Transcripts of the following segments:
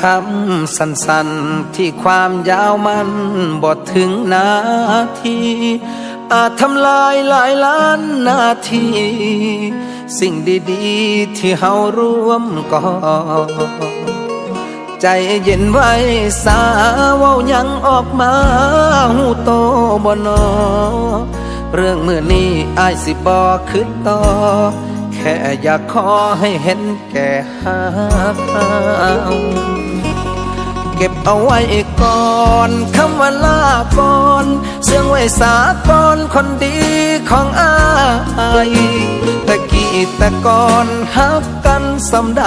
คำสั้นๆ ที่ความยาวมันบทถึงนาที อาจทำลายหลายล้านนาที สิ่งดีๆ ที่เฮาร่วมก่อใจเย็นไว้สาเว้ายังออกมาหูโตบนอ เรื่องมือนี้อายสิบอคิดต่อ แค่อยากขอให้เห็นแก่หาเก็บเอาไว้ก่อนคำว่าลาก่อนเสื่องไว้สาก่อนคนดีของอายต่กี้แต่ก่อนฮักกันสำใด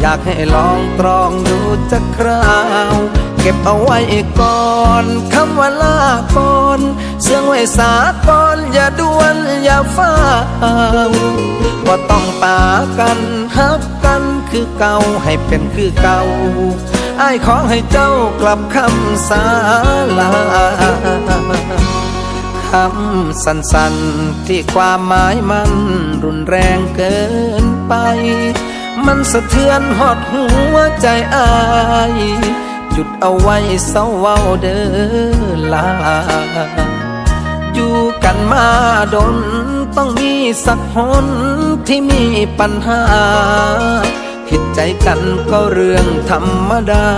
อยากให้ลองตรองดูจะคราวเก็บเอาไว้ก่อนคำว่าลาก่อนเสื่องไว้สาก่อนอย่าด่วนอย่าฟ้าวว่าต้องปากันฮักกันคือเก่าให้เป็นคือเก่าไอ้ายขอให้เจ้ากลับคำสาลาคำสั้นๆที่ความหมายมันรุนแรงเกินไป มันสะเทือนหอดหัวใจอาย หยุดเอาไว้เศร้าเว้าเด้อลา อยู่กันมาดนต้องมีสักหนที่มีปัญหา ผิดใจกันก็เรื่องธรรมดา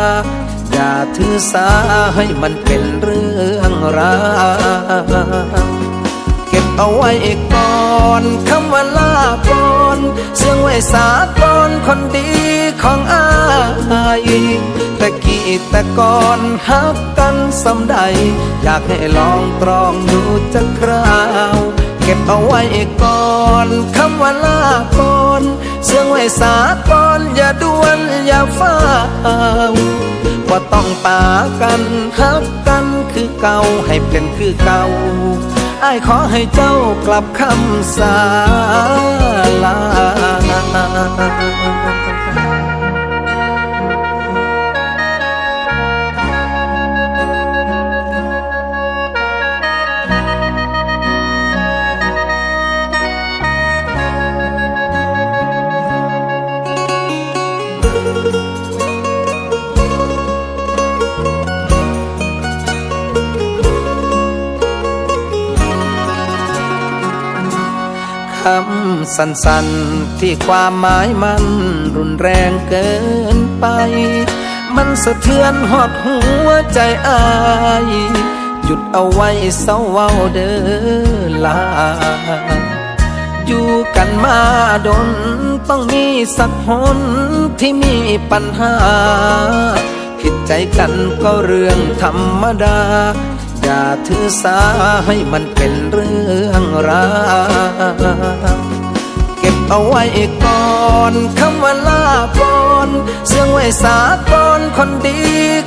อย่าถือสาให้มันเป็นเรื่องราวเก็บเอาไว้ก่อนคำว่าลาก่อนเสื่องไว้สาก่อนคนดีของอาย ต่กี้ต่ก่อนฮักกันสำใด อยากให้ลองตรองดูจะคราว เก็บเอาไว้ก่อนคำว่าลาก่อนเสื่องไว้สาก่อนอย่าด่วนอย่าฟ้าวว่าต้องปากันฮักกันคือเก่าให้เป็นคือเก่าไอ้ายขอให้เจ้ากลับคำสาลา คำสั้นๆ ที่ความหมายมันรุนแรงเกินไป มันสะเทือนหอดหัวใจอาย หยุดเอาไว้เศร้าเว้าเด้อลา อยู่กันมาดนต้องมีสักหนที่มีปัญหา ผิดใจกันก็เรื่องธรรมดา อย่าถือสาให้มันเป็นเรื่องราวเก็บเอาไว้ก่อนคำว่าลาก่อนเสื่องไว้สาก่อนคนดี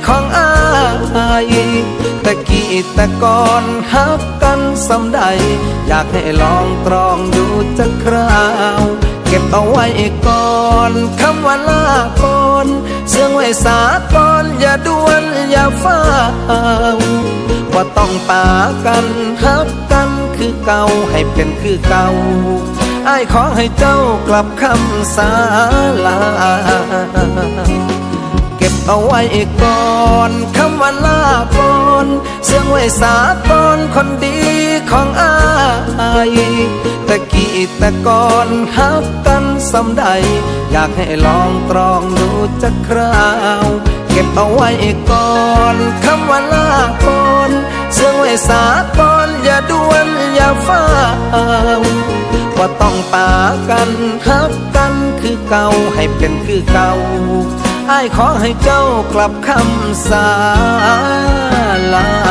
ของอายต่กี้ต่ก่อนฮักกันสำใด อยากให้ลองตรองดูจะคราว เก็บเอาไว้ก่อนคำว่าลาก่อนเสื่องไว้สาก่อนอย่าด่วนอย่าฟ้า ว่าต้องปากันฮักกันคือเก่าให้เป็นคือเก่าไอ้ายขอให้เจ้ากลับคำสาลา เก็บเอาไว้ก่อนคำว่าลาก่อนเสื่องไว้สาก่อนคนดีของอายแต่กี้แต่ก่อนฮักกัน สำใด อยากให้ลองตรองดูจะคราว เก็บเอาไว้ก่อนคำว่าลาก่อนเสื่องไว้สาก่อนอย่าด่วนอย่าฟ้าวว่าต้องปากันฮักกันคือเก่าให้เป็นคือเก่าไอ้ขอให้เจ้ากลับคำสาลา